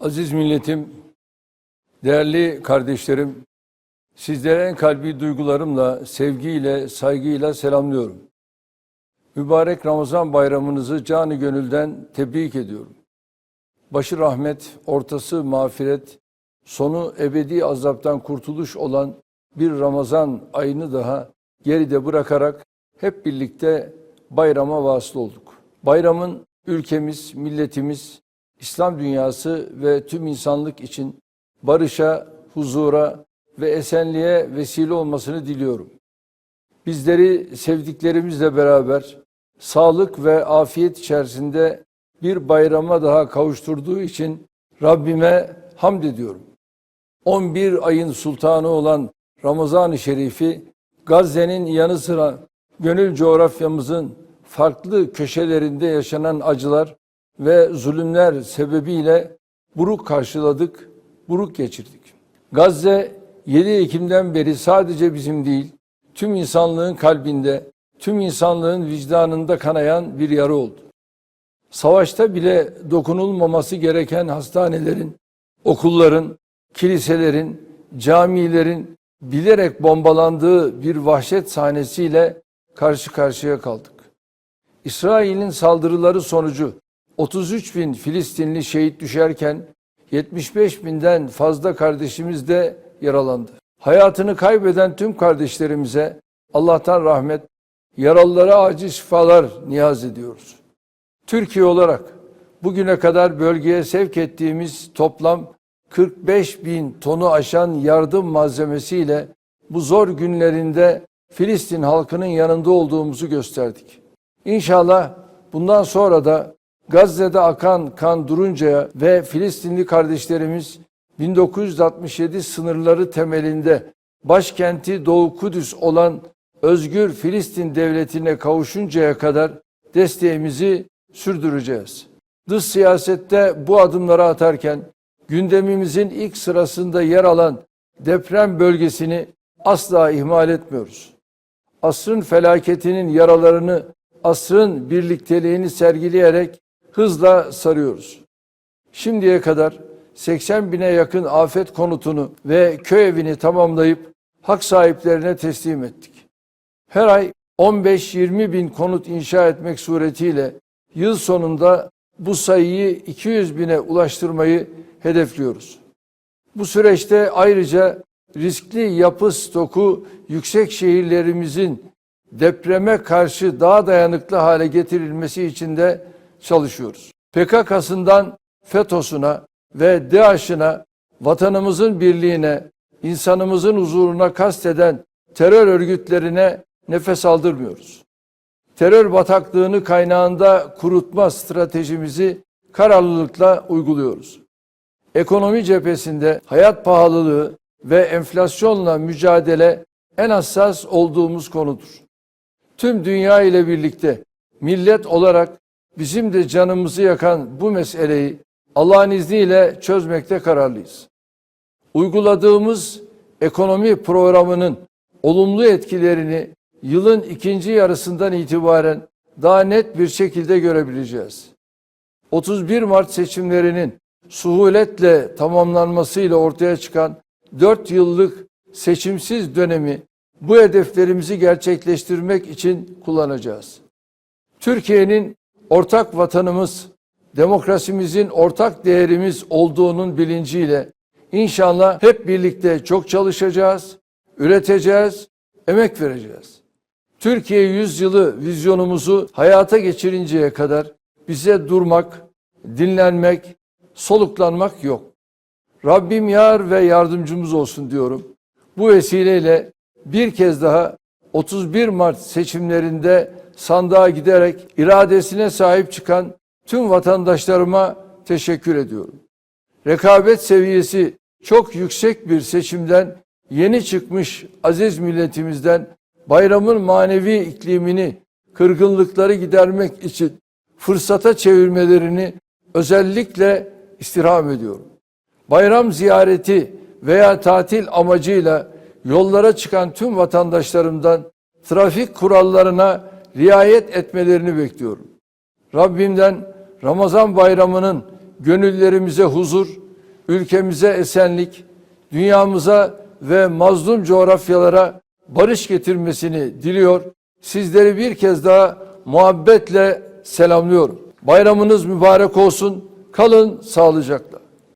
Aziz milletim, değerli kardeşlerim, sizlere en kalbi duygularımla, sevgiyle, saygıyla selamlıyorum. Mübarek Ramazan bayramınızı canı gönülden tebrik ediyorum. Başı rahmet, ortası mağfiret, sonu ebedi azaptan kurtuluş olan bir Ramazan ayını daha geride bırakarak hep birlikte bayrama vasıl olduk. Bayramın ülkemiz, milletimiz, İslam dünyası ve tüm insanlık için barışa, huzura ve esenliğe vesile olmasını diliyorum. Bizleri sevdiklerimizle beraber sağlık ve afiyet içerisinde bir bayrama daha kavuşturduğu için Rabbime hamd ediyorum. 11 ayın sultanı olan Ramazan-ı Şerif'i Gazze'nin yanı sıra gönül coğrafyamızın farklı köşelerinde yaşanan acılar ve zulümler sebebiyle buruk karşıladık, buruk geçirdik. Gazze 7 Ekim'den beri sadece bizim değil, tüm insanlığın kalbinde, tüm insanlığın vicdanında kanayan bir yara oldu. Savaşta bile dokunulmaması gereken hastanelerin, okulların, kiliselerin, camilerin bilerek bombalandığı bir vahşet sahnesiyle karşı karşıya kaldık. İsrail'in saldırıları sonucu 33 bin Filistinli şehit düşerken 75 binden fazla kardeşimiz de yaralandı. Hayatını kaybeden tüm kardeşlerimize Allah'tan rahmet, yaralılara acil şifalar niyaz ediyoruz. Türkiye olarak bugüne kadar bölgeye sevk ettiğimiz toplam 45 bin tonu aşan yardım malzemesiyle bu zor günlerinde Filistin halkının yanında olduğumuzu gösterdik. İnşallah bundan sonra da Gazze'de akan kan duruncaya ve Filistinli kardeşlerimiz 1967 sınırları temelinde başkenti Doğu Kudüs olan özgür Filistin devletine kavuşuncaya kadar desteğimizi sürdüreceğiz. Dış siyasette bu adımları atarken gündemimizin ilk sırasında yer alan deprem bölgesini asla ihmal etmiyoruz. Asrın felaketinin yaralarını asrın birlikteliğini sergileyerek hızla sarıyoruz. Şimdiye kadar 80 bine yakın afet konutunu ve köy evini tamamlayıp hak sahiplerine teslim ettik. Her ay 15-20 bin konut inşa etmek suretiyle yıl sonunda bu sayıyı 200 bine ulaştırmayı hedefliyoruz. Bu süreçte ayrıca riskli yapı stoku yüksek şehirlerimizin depreme karşı daha dayanıklı hale getirilmesi için de çalışıyoruz. PKK'sından FETÖ'süne ve DAEŞ'ine vatanımızın birliğine, insanımızın huzuruna kasteden terör örgütlerine nefes aldırmıyoruz. Terör bataklığını kaynağında kurutma stratejimizi kararlılıkla uyguluyoruz. Ekonomi cephesinde hayat pahalılığı ve enflasyonla mücadele en hassas olduğumuz konudur. Tüm dünya ile birlikte millet olarak bizim de canımızı yakan bu meseleyi Allah'ın izniyle çözmekte kararlıyız. Uyguladığımız ekonomi programının olumlu etkilerini yılın ikinci yarısından itibaren daha net bir şekilde görebileceğiz. 31 Mart seçimlerinin suhuletle tamamlanmasıyla ortaya çıkan 4 yıllık seçimsiz dönemi bu hedeflerimizi gerçekleştirmek için kullanacağız. Türkiye'nin ortak vatanımız, demokrasimizin ortak değerimiz olduğunun bilinciyle inşallah hep birlikte çok çalışacağız, üreteceğiz, emek vereceğiz. Türkiye yüzyılı vizyonumuzu hayata geçirinceye kadar bize durmak, dinlenmek, soluklanmak yok. Rabbim yar ve yardımcımız olsun diyorum. Bu vesileyle bir kez daha 31 Mart seçimlerinde sandığa giderek iradesine sahip çıkan tüm vatandaşlarıma teşekkür ediyorum. Rekabet seviyesi çok yüksek bir seçimden yeni çıkmış aziz milletimizden bayramın manevi iklimini, kırgınlıkları gidermek için fırsata çevirmelerini özellikle istirham ediyorum. Bayram ziyareti veya tatil amacıyla yollara çıkan tüm vatandaşlarımdan trafik kurallarına riayet etmelerini bekliyorum. Rabbimden Ramazan bayramının gönüllerimize huzur, ülkemize esenlik, dünyamıza ve mazlum coğrafyalara barış getirmesini diliyor. Sizleri bir kez daha muhabbetle selamlıyorum. Bayramınız mübarek olsun. Kalın sağlıcakla.